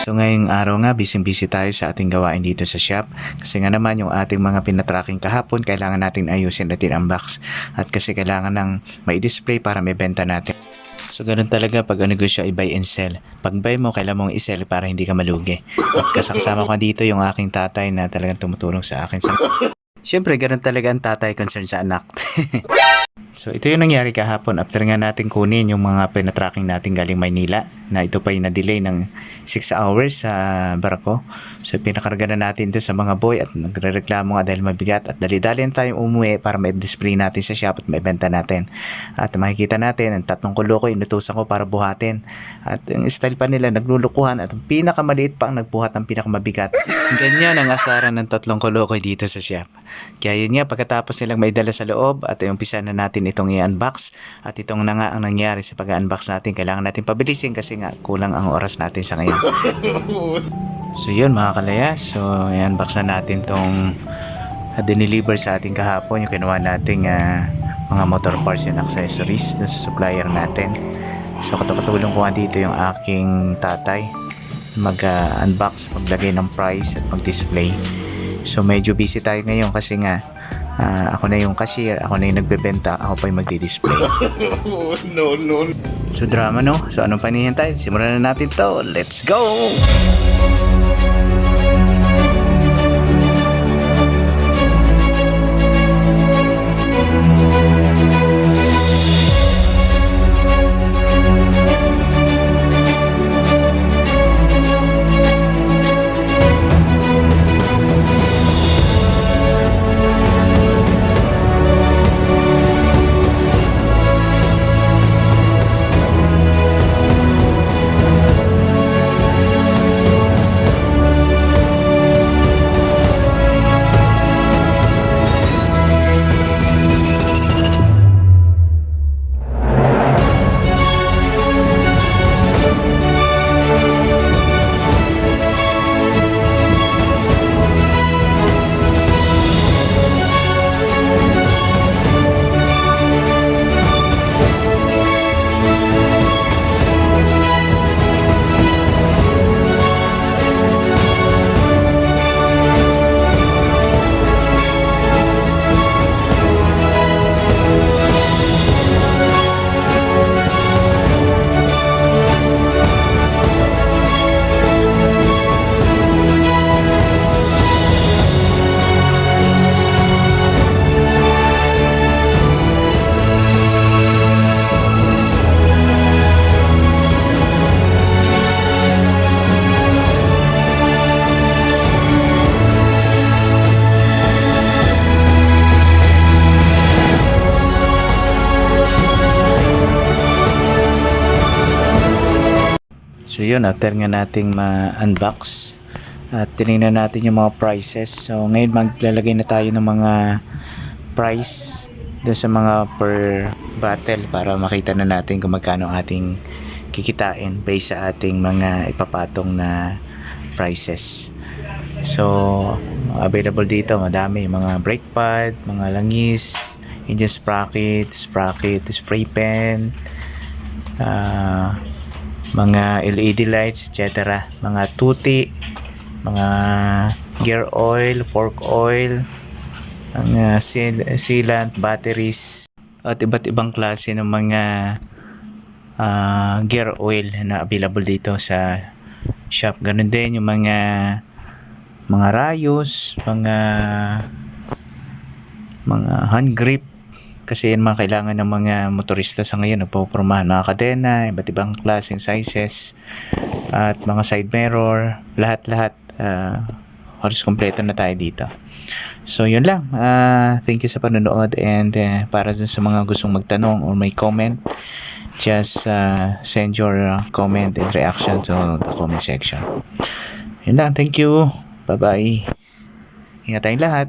So ngayong araw nga, busy-busy tayo sa ating gawain dito sa shop. Kasi nga naman yung ating mga pinatracking kahapon, kailangan natin ayusin at unbox. At kasi kailangan ng may display para may benta natin. So ganun talaga pag negosyo ay buy and sell. Pag buy mo, kailangan mong i-sell para hindi ka malugi. At kasama ko dito yung aking tatay na talagang tumutulong sa akin. Sa... Siyempre, ganun talaga ang tatay concern sa anak. So ito yung nangyari kahapon after nga natin kunin yung mga pinatracking natin galing Maynila na ito pa yung na-delay ng 6 hours sa barako. So pinakarga na natin ito sa mga boy at nagre-reklamo nga dahil mabigat at dali-dali tayong umuwi para ma-display natin sa shop at maibenta natin. At makikita natin ang tatlong kulo ko inutusan ko para buhatin. At ang style pa nila naglulukuhan at ang pinakamaliit pa ang nagbuhat ng pinakamabigat. Ganyan ang asaran ng tatlong kulo dito sa shop. Kaya yun nga pagkatapos nilang maidala sa loob at umpisa na natin itong i-unbox at itong na nga ang nangyari sa pag-unbox natin. Kailangan natin pabilisin kasi nga kulang ang oras natin sa ngayon. So yun mga kalaya, so i-unbox na natin tong uh, dineliver sa ating kahapon yung kinuha nating ah, mga motor parts and accessories dun sa supplier natin. So katulong ko dito yung aking tatay mag-unbox, maglagay ng price at mag-display. So medyo busy tayo ngayon kasi nga ah, ako na yung cashier, ako na yung nagbebenta, ako pa yung magdi-display. no, no. So drama no? So anong panihintay? Simulan na natin to. Let's go! So yun, after nga nating ma-unbox at tinignan natin yung mga prices. So ngayon maglalagay na tayo ng mga price doon sa mga per battle para makita na natin kung magkano ating kikitain based sa ating mga ipapatong na prices. So available dito madami mga brake pad, mga langis, engine sprocket, sprocket, spray pen, ah mga LED lights, etc. Mga tuti, mga gear oil, fork oil, mga seal, sealant, batteries, at iba't ibang klase ng mga ah, gear oil na available dito sa shop. Ganun din yung mga mga rayos, mga mga hand grip kasi yan mga kailangan ng mga motorista sa ngayon nagpopormahan mga kadena, iba't ibang klaseng sizes at mga side mirror lahat-lahat uh, halos kompleto na tayo dito. So yun lang. Ah, thank you sa panonood and uh, para dun sa mga gustong magtanong or may comment just uh, send your uh, comment and reaction to the comment section. Yun lang. Thank you. Bye bye ingat tayong lahat